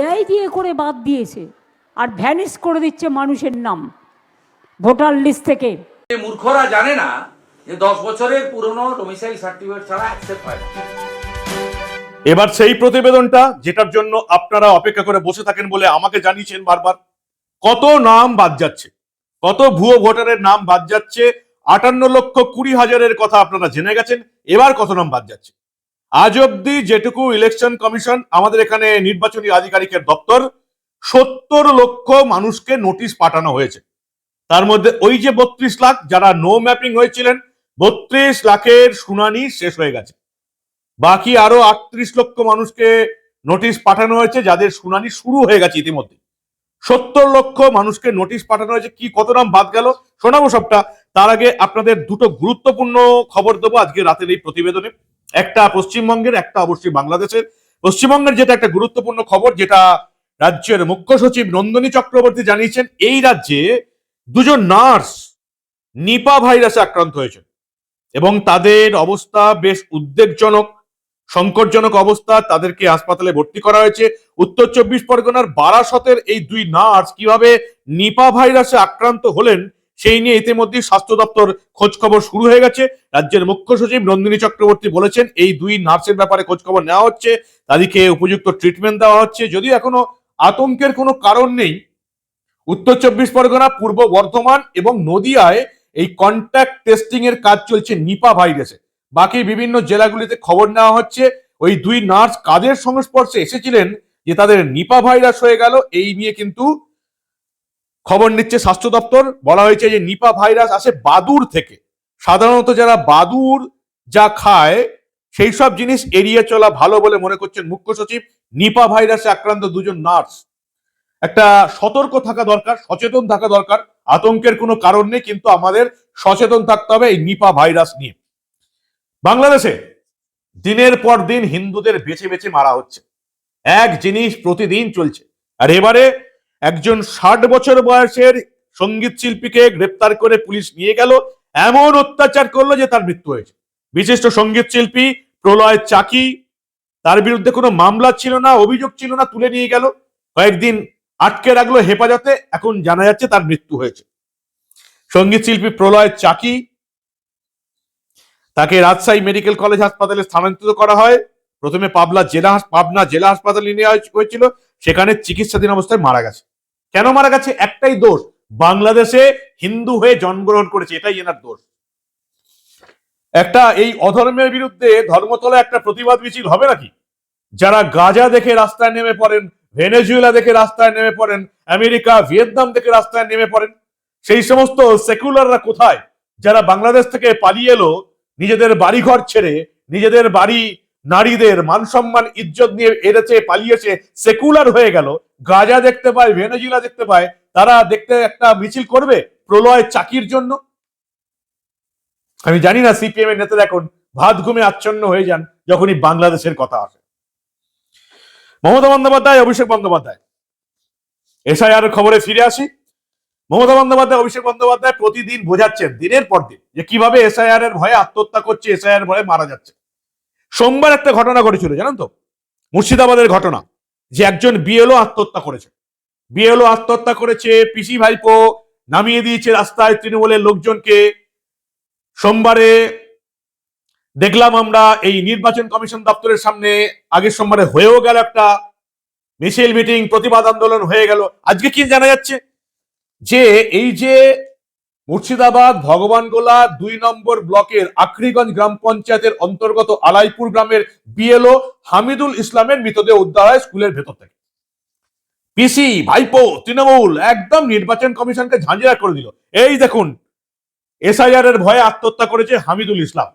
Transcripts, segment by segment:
AI দিয়ে করে বাদ দিয়েছে আর ভ্যানিশ করে দিচ্ছে মানুষের নাম। ভোটার লিস্ট থেকে। মূর্খরা জানে না যে দশ বছরের পুরনো ডোমিসাইল সার্টিফিকেট ছাড়া অ্যাকসেপ্ট হয় এবার সেই প্রতিবেদনটা যেটার জন্য আপনারা অপেক্ষা করে বসে থাকেন বলে আমাকে জানিয়েছেন বারবার কত নাম বাদ যাচ্ছে কত ভুয়ো ভোটারের নাম বাদ যাচ্ছে আটান্ন লক্ষ কুড়ি হাজারের কথা আপনারা জেনে গেছেন এবার কত নাম বাদ যাচ্ছে। আজ অব্দি যেটুকু ইলেকশন কমিশন আমাদের এখানে নির্বাচনী আধিকারিকের দপ্তর, সত্তর লক্ষ মানুষকে নোটিশ পাঠানো হয়েছে। তার মধ্যে ওই যে বত্রিশ লাখ যারা নো ম্যাপিং হয়েছিলেন, বত্রিশ লাখের শুনানি শেষ হয়ে গেছে। বাকি আরও আটত্রিশ লক্ষ মানুষকে নোটিশ পাঠানো হয়েছে, যাদের শুনানি শুরু হয়ে গেছে ইতিমধ্যে। সত্তর লক্ষ মানুষকে নোটিশ পাঠানো হয়েছে, কি কত নাম বাদ গেল? শোনাবো সবটা। তার আগে আপনাদের দুটো গুরুত্বপূর্ণ খবর দেবো আজকে রাতের এই প্রতিবেদনে। একটা পশ্চিমবঙ্গের, একটা অবশ্যই বাংলাদেশের। পশ্চিমবঙ্গের যেটা একটা গুরুত্বপূর্ণ খবর, যেটা রাজ্যের মুখ্য সচিব নন্দিনী চক্রবর্তী জানিয়েছেন, এই রাজ্যে দুজন নার্স নিপা ভাইরাসে আক্রান্ত হয়েছে এবং তাদের অবস্থা বেশ উদ্বেগজনক, সংকটজনক অবস্থা। তাদেরকে হাসপাতালে ভর্তি করা হয়েছে। উত্তর চব্বিশ পরগনার বারাসতের এই দুই নার্স কীভাবে নিপা ভাইরাসে আক্রান্ত হলেন সেই নিয়ে ইতিমধ্যেই স্বাস্থ্য দপ্তর খোঁজ খবর শুরু হয়ে গেছে। রাজ্যের মুখ্য সচিব নন্দিনী চক্রবর্তী বলেছেন, এই দুই নার্সের ব্যাপারে খোঁজ খবর নেওয়া হচ্ছে, তাদেরকে উপযুক্ত ট্রিটমেন্ট দেওয়া হচ্ছে। যদিও এখনও আতঙ্কের কোনো কারণ নেই, উত্তর চব্বিশ পরগনা, পূর্ব বর্ধমান এবং নদিয়ায় এই কন্ট্যাক্ট টেস্টিং এর কাজ চলছে নিপা ভাইরাসে। বাকি বিভিন্ন জেলাগুলিতে খবর নেওয়া হচ্ছে, ওই দুই নার্স কাদের সংস্পর্শে এসেছিলেন যে তাদের নিপা ভাইরাস হয়ে গেল, এই নিয়ে কিন্তু খবর নিচ্ছে স্বাস্থ্য দপ্তর। বলা হয়েছে যে নিপা ভাইরাস আসে বাদুর থেকে। সাধারণত যারা বাদুর যা খায়, সেই সব জিনিস এড়িয়ে চলা ভালো বলে মনে করছেন মুখ্য সচিব। নিপা ভাইরাসে আক্রান্ত দুজন নার্স। একটা সতর্ক থাকা দরকার, সচেতন থাকা দরকার। আতঙ্কের কোনো কারণ নেই, কিন্তু আমাদের সচেতন থাকতে হবে এই নিপা ভাইরাস নিয়ে। বাংলাদেশে দিনের পর দিন হিন্দুদের বেছে বেছে মারা হচ্ছে। এক জিনিস প্রতিদিন চলছে। আর এবারে একজন ষাট বছর বয়সের সংগীত শিল্পীকে গ্রেপ্তার করে পুলিশ নিয়ে গেল। এমন অত্যাচার করল যে তার মৃত্যু হয়েছে। বিশিষ্ট সংগীত শিল্পী প্রলয় চাকি, তার বিরুদ্ধে কোনো মামলা ছিল না, অভিযোগ ছিল না, তুলে নিয়ে গেল। কয়েকদিন আটকে রাখল হেফাজতে, এখন জানা যাচ্ছে তার মৃত্যু হয়েছে। সংগীত শিল্পী প্রলয় চাকি, তাকে রাজশাহী মেডিকেল কলেজ হাসপাতালে স্থানান্তরিত করা হয়। প্রথমে পাবলা জেলা পাবনা জেলা হাসপাতালে নিয়ে হয়েছিল, সেখানে চিকিৎসাধীন অবস্থায় মারা গেছে। কেন মারা গেছে? একটাই দোষ, বাংলাদেশে হিন্দু হয়ে জন্মগ্রহণ করেছে, এটাই এনার দোষ। একটা, এই অধর্মের বিরুদ্ধে ধর্মতলা একটা প্রতিবাদ মিছিল হবে নাকি? যারা গাজা দেখে রাস্তায় নেমে পড়েন, ভেনেজুয়েলা দেখে রাস্তায় নেমে পড়েন, আমেরিকা, ভিয়েতনাম দেখে রাস্তায় নেমে পড়েন, সেই সমস্ত সেকুলাররা কোথায়? যারা বাংলাদেশ থেকে পালিয়ে এলো, নিজেদের বাড়িঘর ছেড়ে, নিজেদের বাড়ি নারীদের মান সম্মান, ইজ্জত নিয়ে এড়েছে পালিয়েছে সেকুলার হয়ে গেল। গাজা দেখতে পায়, ভেনেজুয়েলা দেখতে পায়, তারা দেখতে একটা মিছিল করবে প্রলয় চাকির জন্য। আমি জানি না, সিপিএম এর নেতারা এখন ভাত ঘুমে আচ্ছন্ন হয়ে যান, যখনই বাংলাদেশের কথা আসে। মমতা বন্দ্যোপাধ্যায়, অভিষেক বন্দ্যোপাধ্যায়। এসআই এসআইআর খবরে ফিরে আসি। মমতা বন্দ্যোপাধ্যায়, অভিষেক বন্দ্যোপাধ্যায় প্রতিদিন বোঝাচ্ছেন, দিনের পর দিন, যে কীভাবে এসআইআর এর ভয়ে আত্মহত্যা করছে, এসআইআর ভয়ে মারা যাচ্ছে। সোমবার একটা ঘটনা ঘটেছিল, জানেন তো? মুর্শিদাবাদের ঘটনা, যে একজন বিএলও আত্মহত্যা করেছে। বিএলও আত্মহত্যা করেছে, পিসি ভাইপো নামিয়ে দিয়েছে রাস্তায় তৃণমূলের লোকজনকে। সোমবারে দেখলাম আমরা এই নির্বাচন কমিশন দপ্তরের সামনে, আগের সোমবারে হয়েও গেল একটা মিছিল, মিটিং, প্রতিবাদ আন্দোলন হয়ে গেল। আজকে কি জানা যাচ্ছে? যে এই যে মুর্শিদাবাদ, ভগবানগোলা, দুই নম্বর ব্লকের আখরিগঞ্জ গ্রাম পঞ্চায়েতের অন্তর্গত আলাইপুর গ্রামের বিএলও হামিদুল ইসলামের মৃতদেহ উদ্ধার হয় স্কুলের ভেতর থেকে। পিসি, ভাইপো, তৃণমূল একদম নির্বাচন কমিশনকে ঝাঁঝরা করে দিল। এই দেখুন এসআইআর এর ভয়ে আত্মহত্যা করেছে হামিদুল ইসলাম।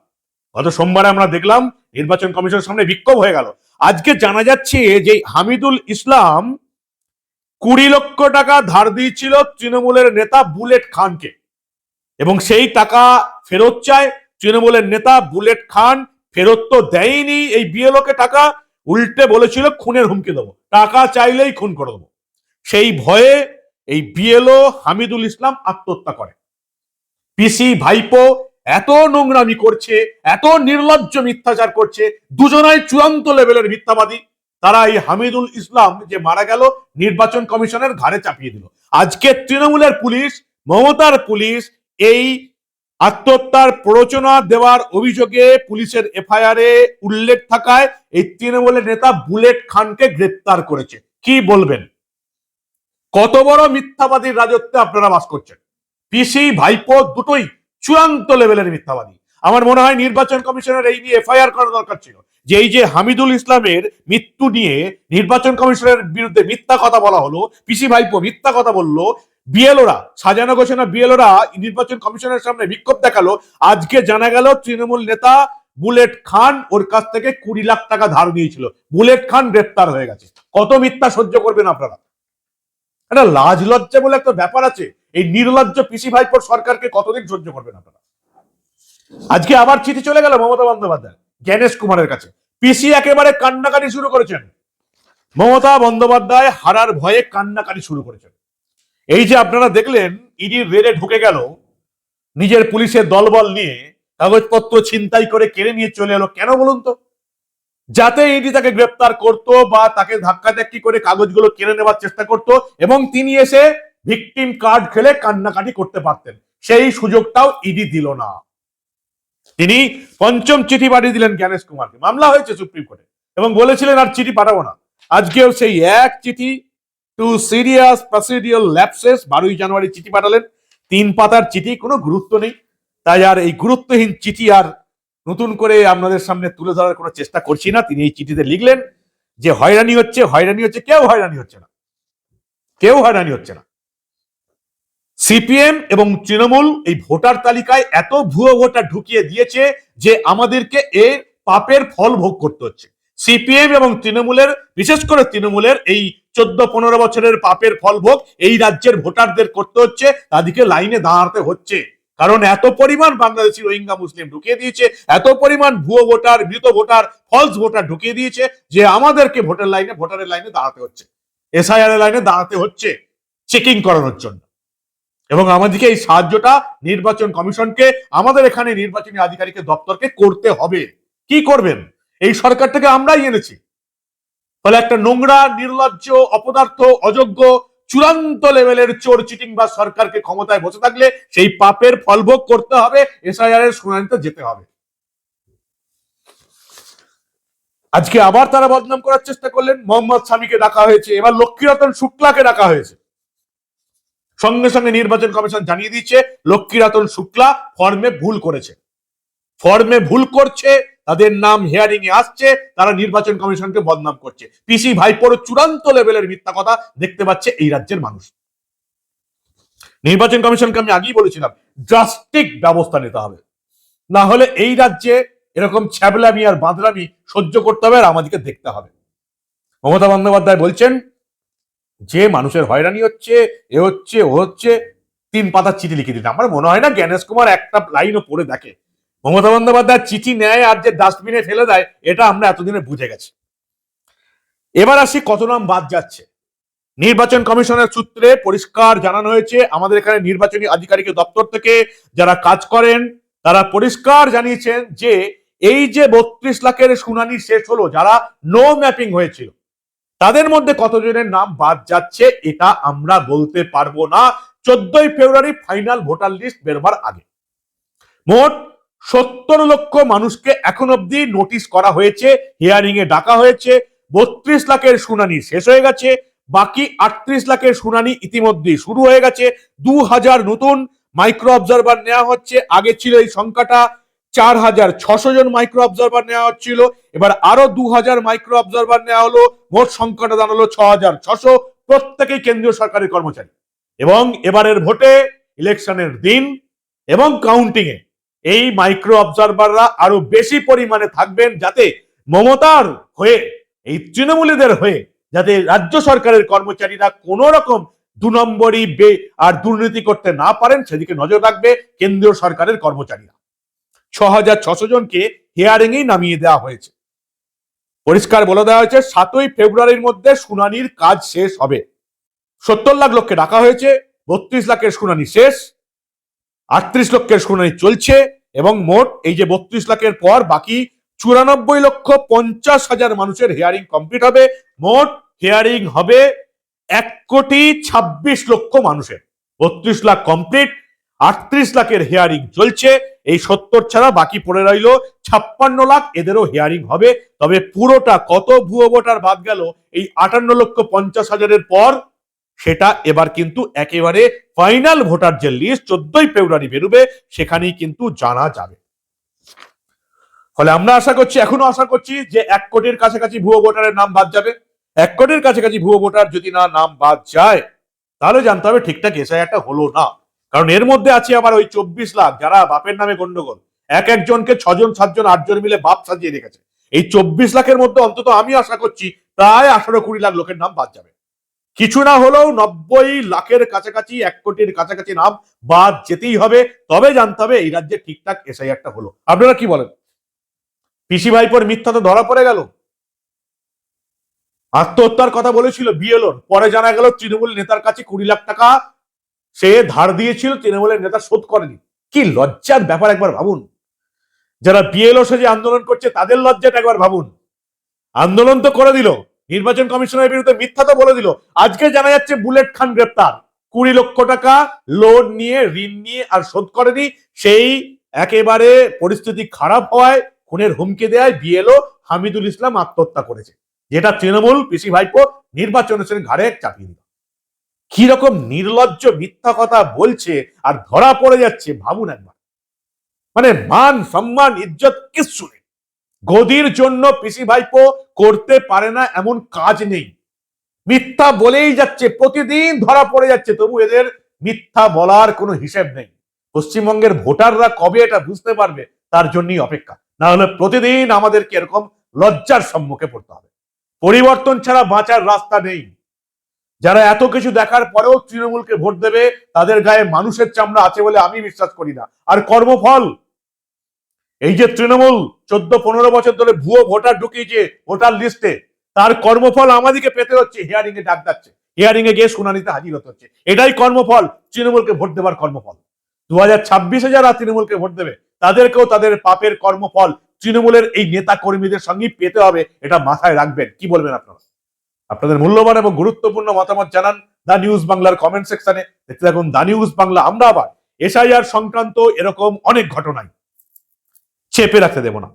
গত সোমবারে আমরা দেখলাম নির্বাচন কমিশনের সামনে বিক্ষোভ হয়ে গেল। আজকে জানা যাচ্ছে যে হামিদুল ইসলাম কুড়ি লক্ষ টাকা ধার দিয়েছিল তৃণমূলের নেতা বুলেট খানকে। এবং সেই টাকা ফেরত চায় তৃণমূলের নেতা বুলেট খান। ফেরত তো দেয়নি এই বিএলওকে টাকা। উল্টে বলেছিল, খুনের হুমকি দেবো। টাকা চাইলেই খুন করে দেবো। সেই ভয়ে এই বিএলও হামিদুল ইসলাম আত্মহত্যা করে। পিসি ভাইপো এত নোংরামি করছে, এত নির্লজ্জ মিথ্যাচার করছে, দুজনাই চূড়ান্ত লেভেলের মিথ্যাবাদী। তারা এই হামিদুল ইসলাম যে মারা গেল, নির্বাচন কমিশনের ঘাড়ে চাপিয়ে দিল। আজকে তৃণমূলের পুলিশ, মমতার পুলিশ এই আত্মহত্যার প্ররোচনা দেওয়ার অভিযোগে পুলিশের এফআইআর এ উল্লেখ থাকায় এই তৃণমূলের নেতা বুলেট খানকে গ্রেপ্তার করেছে। কি বলবেন? কত বড় মিথ্যাবাদীর রাজত্বে আপনারা বাস করছেন? পিসি, ভাইপো দুটোই চূড়ান্ত লেভেলের মিথ্যাবাদী। আমার মনে হয় নির্বাচন কমিশনের এই নিয়ে এফআইআর করা দরকার ছিল। যে এই যে হামিদুল ইসলামের মৃত্যু নিয়ে নির্বাচন কমিশনের বিরুদ্ধে মিথ্যা কথা বলা হলো, পিসি ভাইপো মিথ্যা কথা বলল, বিএলওরা, সাজানো গোছানো বিএলওরা নির্বাচন কমিশনের সামনে বিক্ষোভ দেখাল। আজকে জানা গেল তৃণমূল নেতা বুলেট খান ওর কাছ থেকে কুড়ি লাখ টাকা ধার নিয়েছিল। বুলেট খান গ্রেপ্তার হয়ে গেছে। কত মিথ্যা সহ্য করবেন আপনারা? একটা লাজ লজ্জা বলে একটা ব্যাপার আছে। এই নির্লজ্জ পিসি ভাইপোর সরকারকে কতদিন সহ্য করবেন আপনারা? আজকে আবার চিঠি চলে গেল মমতা বন্দ্যোপাধ্যায়, জ্ঞানেশ কুমারের কাছে। পিসি একেবারে কান্নাকাটি শুরু করেছেন। মমতা বন্দ্যোপাধ্যায় হারার ভয়ে কান্নাকাটি শুরু করেছেন। এই যে আপনারা দেখলেন ইডির রেডে ঢুকে গেল, নিজের পুলিশের দলবল নিয়ে, কাগজপত্র ছিনতাই করে কেড়ে নিয়ে চলে এলো। কেন বলুন তো? যাতে ইডি তাকে গ্রেপ্তার করত বা তাকে ধাক্কাধাক্কি করে কাগজগুলো কেড়ে নেওয়ার চেষ্টা করত এবং তিনি এসে ভিকটিম কার্ড খেলে কান্নাকাটি করতে পারতেন। সেই সুযোগটাও ইডি দিল না। তিনি পঞ্চম চিঠি পাঠিয়ে দিলেন জ্ঞানেশ কুমারকে। মামলা হয়েছে সুপ্রিম কোর্টে। এবং বলেছিলেন, আর চিঠি পাঠাবো না। আজকেও সেই এক চিঠি টু সিরিয়াস প্রসিডিওর ল্যাপসেস বারোই জানুয়ারি চিঠি পাঠালেন। তিন পাতার চিঠি, কোনো গুরুত্ব নেই। তাই আর এই গুরুত্বহীন চিঠি আর নতুন করে আপনাদের সামনে তুলে ধরার কোনো চেষ্টা করছি না। তিনি এই চিঠিতে লিখলেন যে, হয়রানি হচ্ছে হয়রানি হচ্ছে, কেউ হয়রানি হচ্ছে না। কেউ হয়রানি হচ্ছে না। সিপিএম এবং তৃণমূল এই ভোটার তালিকায় এত ভুয়ো ভোটার ঢুকিয়ে দিয়েছে যে আমাদেরকে এর পাপের ফল ভোগ করতে হচ্ছে। সিপিএম এবং তৃণমূলের, বিশেষ করে তৃণমূলের এই চোদ্দ পনেরো বছরের পাপের ফল ভোগ এই রাজ্যের ভোটারদের করতে হচ্ছে, তাদেরকে লাইনে দাঁড়াতে হচ্ছে। কারণ এত পরিমাণ বাংলাদেশি রোহিঙ্গা মুসলিম ঢুকিয়ে দিয়েছে, এত পরিমাণ ভুয়ো ভোটার, মৃত ভোটার ফলস ভোটার ঢুকিয়ে দিয়েছে যে আমাদেরকে ভোটার লাইনে, ভোটারের লাইনে দাঁড়াতে হচ্ছে। এসআইআর লাইনে দাঁড়াতে হচ্ছে, চেকিং করানোর জন্য। এবং আমাদেরকে এই সাহায্যটা নির্বাচন কমিশনকে, আমাদের এখানে নির্বাচনী আধিকারিকের দপ্তরকে করতে হবে। কি করবেন? এই সরকার থেকে আমরাই এনেছি। ফলে একটা নোংরা, নির্লজ্জ, অপদার্থ, অযোগ্য, চূড়ান্ত লেভেলের চোর চিটিং বা সরকারকে ক্ষমতায় বসে থাকলে সেই পাপের ফলভোগ করতে হবে, এসআইআর এর শুনানিতে যেতে হবে। আজকে আবার তারা বদনাম করার চেষ্টা করলেন। মোহাম্মদ স্বামীকে ডাকা হয়েছে, এবার লক্ষ্মীরতন শুক্লাকে ডাকা হয়েছে। সঙ্গে সঙ্গে নির্বাচন কমিশন জানিয়ে দিচ্ছে লক্ষ্মীরতন শুক্লা ফর্মে ভুল করেছে। ফর্মে ভুল করছে, তাদের নাম হিয়ারিং এ আসছে, তারা নির্বাচন কমিশনকে বদনাম করছে। পিসি ভাইপোর চূড়ান্ত লেভেলের মিথ্যা কথা দেখতে পাচ্ছে এই রাজ্যের মানুষ। নির্বাচন কমিশনকে আমি আগেই বলেছিলাম ড্রাস্টিক ব্যবস্থা নিতে হবে। না হলে এই রাজ্যে এরকম ছ্যাবলামি আর বাঁধলামি সহ্য করতে হবে আর আমাদেরকে দেখতে হবে। মমতা বন্দ্যোপাধ্যায় বলছেন যে মানুষের হয়রানি হচ্ছে, এ হচ্ছে, ও হচ্ছে, তিন পাতার চিঠি লিখে দিন আমার মনে হয় না জ্ঞানেশ কুমার একটা লাইনও পড়ে দেখে। মমতা বন্দ্যোপাধ্যায় চিঠি নেয় আর যে ডাস্টবিনে ফেলে দেয়, এটা আমরা এতদিনে বুঝে গেছি। এবার আসি কত নাম বাদ যাচ্ছে। নির্বাচন কমিশনের সূত্রে পরিষ্কার জানানো হয়েছে, আমাদের এখানে নির্বাচনী আধিকারিকের দপ্তর থেকে যারা কাজ করেন, তারা পরিষ্কার জানিয়েছেন যে, এই যে বত্রিশ লাখের শুনানি শেষ হলো, যারা নো ম্যাপিং হয়েছিল তাদের মধ্যে কতজনের নাম বাদ যাচ্ছে এটা আমরা বলতে পারব না। চোদ্দই ফেব্রুয়ারি ফাইনাল ভোটার লিস্ট বেরোবার আগে। মোট সত্তর লক্ষ মানুষকে এখন অব্দি নোটিশ করা হয়েছে হিয়ারিং এ ডাকা হয়েছে, বত্রিশ লাখের শুনানি শেষ হয়ে গেছে, বাকি আটত্রিশ লাখের শুনানি ইতিমধ্যেই শুরু হয়ে গেছে। দু হাজার নতুন মাইক্রো অবজারভার নেওয়া হচ্ছে, আগে ছিল এই সংখ্যাটা চার হাজার ছশো জন মাইক্রো অবজারভার নেওয়া হচ্ছিল। এবার আরও দু হাজার মাইক্রো অবজারভার নেওয়া হলো। মোট সংখ্যাটা দাঁড়াল ছ হাজার ছশো। প্রত্যেকেই কেন্দ্রীয় সরকারি কর্মচারী। এবং এবারের ভোটে ইলেকশনের দিন এবং কাউন্টিং এ এই মাইক্রো অবজারভাররা আরও বেশি পরিমাণে থাকবেন যাতে মমতার হয়ে, এই তৃণমূলীদের হয়ে যাতে রাজ্য সরকারের কর্মচারীরা কোন রকম দু নম্বরই আর দুর্নীতি করতে না পারেন, সেদিকে নজর রাখবে কেন্দ্রীয় সরকারের কর্মচারীরা। ছ হাজার ছশো জনকে হিয়ারিং এই নামিয়ে দেওয়া হয়েছে। পরিষ্কার বলে দেওয়া হয়েছে, সাতই ফেব্রুয়ারির মধ্যে শুনানির কাজ শেষ হবে। সত্তর লাখ লোককে ডাকা হয়েছে, বত্রিশ লাখের শুনানি শেষ, আটত্রিশ লক্ষের শুনানি চলছে, এবং মোট এই যে বত্রিশ লাখের পর বাকি চুরানব্বই লক্ষ পঞ্চাশ হাজার মানুষের হেয়ারিং কমপ্লিট হবে, মোট হেয়ারিং হবে এক কোটি ছাব্বিশ লক্ষ মানুষের। বত্রিশ লাখ কমপ্লিট আটত্রিশ লাখের হেয়ারিং চলছে। এই সত্তর ছাড়া বাকি পড়ে রইল ছাপ্পান্ন লাখ। এদেরও হেয়ারিং হবে। তবে পুরোটা কত ভুয়ো ভোটার বাদ গেল এই আটান্ন লক্ষ পঞ্চাশ হাজারের পর, সেটা এবার কিন্তু একেবারে ফাইনাল ভোটার যে লিস্ট চোদ্দই ফেব্রুয়ারি বেরোবে, সেখানেই কিন্তু জানা যাবে। ফলে আমরা আশা করছি, এখনও আশা করছি যে এক কোটির কাছাকাছি ভুয়ো ভোটারের নাম বাদ যাবে। এক কোটির কাছাকাছি ভুয়ো ভোটার যদি না নাম বাদ যায়, তাহলে জানতে হবে ঠিকঠাক এসআই একটা হলো না। কারণ এর মধ্যে আছে আবার ওই চব্বিশ লাখ, যারা বাপের নামে গন্ডগোল। এক একজনকে ছজন, সাতজন, আটজন মিলে বাপ সাজিয়ে রেখেছে। এই চব্বিশ লাখের মধ্যে অন্তত আমি আশা করছি প্রায় আঠারো কুড়ি লাখ লোকের নাম বাদ যাবে। কিছু না হলেও নব্বই লাখের কাছাকাছি, এক কোটির কাছাকাছি নাম বাদ যেতেই হবে। তবে জানতে হবে এই রাজ্যে ঠিকঠাক এসআই একটা হলো। আপনারা কি বলেন? পিসি ভাইপোর মিথ্যা তো ধরা পড়ে গেল। আত্মহত্যার কথা বলেছিল বিএলওর। পরে জানা গেল তৃণমূল নেতার কাছে কুড়ি লাখ টাকা সে ধার দিয়েছিল, তৃণমূলের নেতা শোধ করেনি। কি লজ্জার ব্যাপার একবার ভাবুন। যারা বিএলও সেজে আন্দোলন করছে, তাদের লজ্জাটা একবার ভাবুন। আন্দোলন তো করে দিল, নির্বাচন কমিশনের বিরুদ্ধে মিথ্যা তো বলে দিল। আজকে জানা যাচ্ছে বুলেট খান গ্রেপ্তার। কুড়ি লক্ষ টাকা লোন নিয়ে, ঋণ নিয়ে আর শোধ করেনি। সেই একেবারে পরিস্থিতি খারাপ হওয়ায়, খুনের হুমকি দেয় বিএলও হামিদুল ইসলাম আত্মহত্যা করেছে। যেটা তৃণমূল, পিসি ভাইপো নির্বাচন ঘাড়ে চাপিয়ে দিল। কি রকম নির্লজ্জ মিথ্যা কথা বলছে আর ধরা পড়ে যাচ্ছে ভাবুন একবার। মানে মান, সম্মান, ইজ্জত কিচ্ছু নেই। গদির জন্য পিসি ভাইপো করতে পারে না এমন কাজ নেই। মিথ্যা বলেই যাচ্ছে, প্রতিদিন ধরা পড়ে যাচ্ছে, তবু এদের মিথ্যা বলার কোনো হিসেব নেই। পশ্চিমবঙ্গের ভোটাররা কবে এটা বুঝতে পারবে? তার জন্যই অপেক্ষা। না হলে প্রতিদিন আমাদেরকে এরকম লজ্জার সম্মুখে পড়তে হবে। পরিবর্তন ছাড়া বাঁচার রাস্তা নেই। যারা এত কিছু দেখার পরেও তৃণমূলকে ভোট দেবে, তাদের গায়ে মানুষের চামড়া আছে বলে আমি বিশ্বাস করি না। আর কর্মফল, এই যে তৃণমূল চোদ্দ পনেরো বছর ধরে ভুয়ো ভোটার ঢুকিয়েছে ভোটার লিস্টে, তার কর্মফল আমাদেরকে পেতে হচ্ছে হিয়ারিং এ ডাক যাচ্ছে। হিয়ারিং এ গিয়ে শুনানিতে হাজির হতে হচ্ছে। এটাই কর্মফল, তৃণমূলকে ভোট দেবার কর্মফল। দু হাজার ছাব্বিশে যারা তৃণমূলকে ভোট দেবে, তাদেরকেও তাদের পাপের কর্মফল তৃণমূলের এই নেতা কর্মীদের সঙ্গে পেতে হবে, এটা মাথায় রাখবেন। কি বলবেন আপনারা? আপনাদের মূল্যবান এবং গুরুত্বপূর্ণ মতামত জানান দা নিউজ বাংলার কমেন্ট সেকশনে। দেখতে থাকুন দা নিউজ বাংলা, আমরা আবার এসআইআর সংক্রান্ত এরকম অনেক ঘটনায় চেপে রাখতে দেব না।